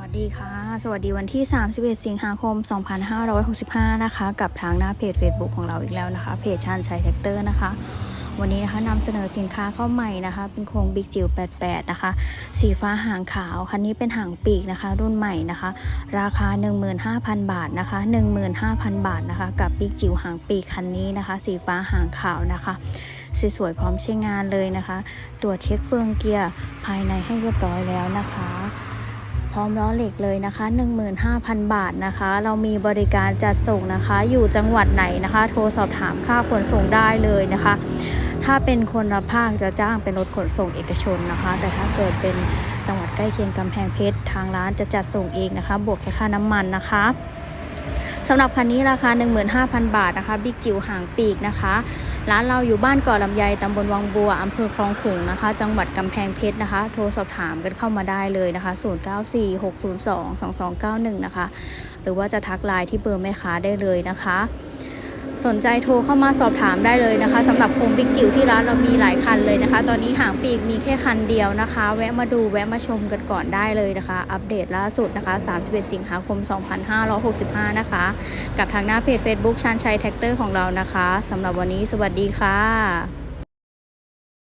วัสดีค่ะ สวัสดีวันที่ 31 สิงหาคม 2565 นะคะ กับทางหน้าเพจ Facebook ของเราอีกแล้วนะคะ เพจชานชัยแท็กเตอร์นะคะ วันนี้นะคะนำเสนอสินค้าเข้าใหม่นะคะ เป็นโครงบิ๊กจิ๋ว88 นะคะ สีฟ้าหางขาว คันนี้เป็นหางปีกนะคะ รุ่นใหม่นะคะ ราคา 15,000 บาทนะคะ 15,000 บาทนะคะ กับบิ๊กจิ๋วหางปีกคันนี้นะคะ สีฟ้าหางขาวนะคะสวยๆพร้อมใช้งานเลยนะคะ ตรวจเช็คเฟืองเกียร์ภายในให้เรียบร้อยแล้วนะคะ ร้อมล้อเหล็กเลยนะคะ 15,000 บาทนะคะ เรามีบริการจัดส่งนะคะ อยู่จังหวัดไหนนะคะ โทรสอบถามค่าขนส่งได้เลยนะคะ ถ้าเป็นคนละภาคจะจ้างเป็นรถขนส่งเอกชนนะคะ แต่ถ้าเกิดเป็นจังหวัดใกล้เคียงกำแพงเพชรทางร้านจะจัดส่งเองนะคะ บวกแค่ค่าน้ำมันนะคะสำหรับคันนี้ราคา 15,000 บาทนะคะ บิ๊กจิ๋วหางปีกนะคะ ร้านเราอยู่บ้านเกาะลำไยตำบลวังบัวอำเภอคลองขลุงนะคะ จังหวัดกำแพงเพชรนะคะ โทรสอบถามกันเข้ามาได้เลยนะคะ 0946022291 นะคะ หรือว่าจะทักไลน์ที่เบอร์แม่ค้าได้เลยนะคะ สนใจโทรเข้ามาสอบถามได้เลยนะคะสำหรับโคมบิ๊กจิ๋วที่ร้านเรามีหลายคันเลยนะคะ ตอนนี้หางปีกมีแค่คันเดียวนะคะ แวะมาดูแวะมาชมกันก่อนได้เลยนะคะ อัปเดตล่าสุดนะคะ 31 สิงหาคม 2565 นะคะ กับทางหน้าเพจ Facebook ชานชัยแท็กเตอร์ของเรานะคะสำหรับวันนี้สวัสดีค่ะ